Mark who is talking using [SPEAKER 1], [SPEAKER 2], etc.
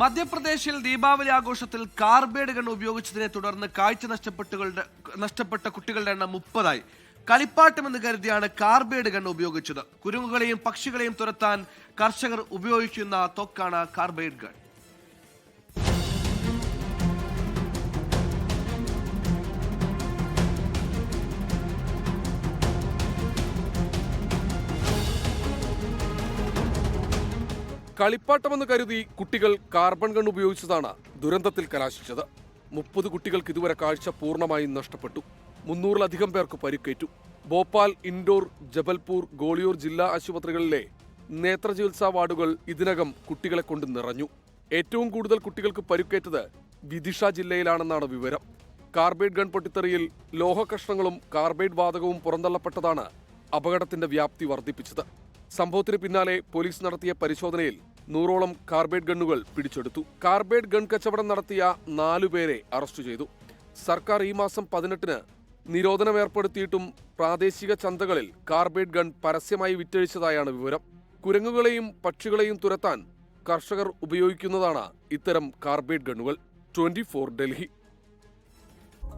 [SPEAKER 1] മധ്യപ്രദേശിൽ ദീപാവലി ആഘോഷത്തിൽ carbide gun ഉപയോഗിച്ചതിനെ തുടർന്ന് കാഴ്ച നഷ്ടപ്പെട്ടുകളുടെ നഷ്ടപ്പെട്ട കുട്ടികളുടെ എണ്ണം മുപ്പതായി. കളിപ്പാട്ടമെന്ന് കരുതിയാണ് കാർബേഡ് ഗൺ ഉപയോഗിച്ചത്. കുരുങ്ങുകളെയും പക്ഷികളെയും തുരത്താൻ കർഷകർ ഉപയോഗിക്കുന്ന തൊക്കാണ് കാർബേഡ് ഗൺ.
[SPEAKER 2] കളിപ്പാട്ടമെന്ന് കരുതി കുട്ടികൾ കാർബൺ ഗൺ ഉപയോഗിച്ചതാണ് ദുരന്തത്തിൽ കലാശിച്ചത്. മുപ്പത് കുട്ടികൾക്ക് ഇതുവരെ കാഴ്ച പൂർണമായും നഷ്ടപ്പെട്ടു. മുന്നൂറിലധികം പേർക്ക് പരിക്കേറ്റു. ഭോപ്പാൽ ഇൻഡോർ ജബൽപൂർ ഗോളിയോർ ജില്ലാ ആശുപത്രികളിലെ നേത്രചികിത്സാ വാർഡുകൾ ഇതിനകം കുട്ടികളെ കൊണ്ട് നിറഞ്ഞു. ഏറ്റവും കൂടുതൽ കുട്ടികൾക്ക് പരിക്കേറ്റത് വിദിഷ ജില്ലയിലാണെന്നാണ് വിവരം. കാർബൈഡ് ഗൺ പൊട്ടിത്തെറിയിൽ ലോഹകഷ്ണങ്ങളും കാർബൈഡ് വാതകവും പുറന്തള്ളപ്പെട്ടതാണ് അപകടത്തിന്റെ വ്യാപ്തി വർദ്ധിപ്പിച്ചത്. സംഭവത്തിന് പിന്നാലെ പോലീസ് നടത്തിയ പരിശോധനയിൽ നൂറോളം കാർബൈഡ് ഗണ്ണുകൾ പിടിച്ചെടുത്തു. കാർബൈഡ് ഗൺ കച്ചവടം നടത്തിയ നാലുപേരെ അറസ്റ്റ് ചെയ്തു. സർക്കാർ ഈ മാസം പതിനെട്ടിന് നിരോധനം ഏർപ്പെടുത്തിയിട്ടും പ്രാദേശിക ചന്തകളിൽ കാർബൈഡ് ഗൺ പരസ്യമായി വിറ്റഴിച്ചതായാണ് വിവരം. കുരങ്ങുകളെയും പക്ഷികളെയും തുരത്താൻ കർഷകർ ഉപയോഗിക്കുന്നതാണ് ഇത്തരം കാർബൈഡ് ഗണ്ണുകൾ. ട്വന്റി ഡൽഹി.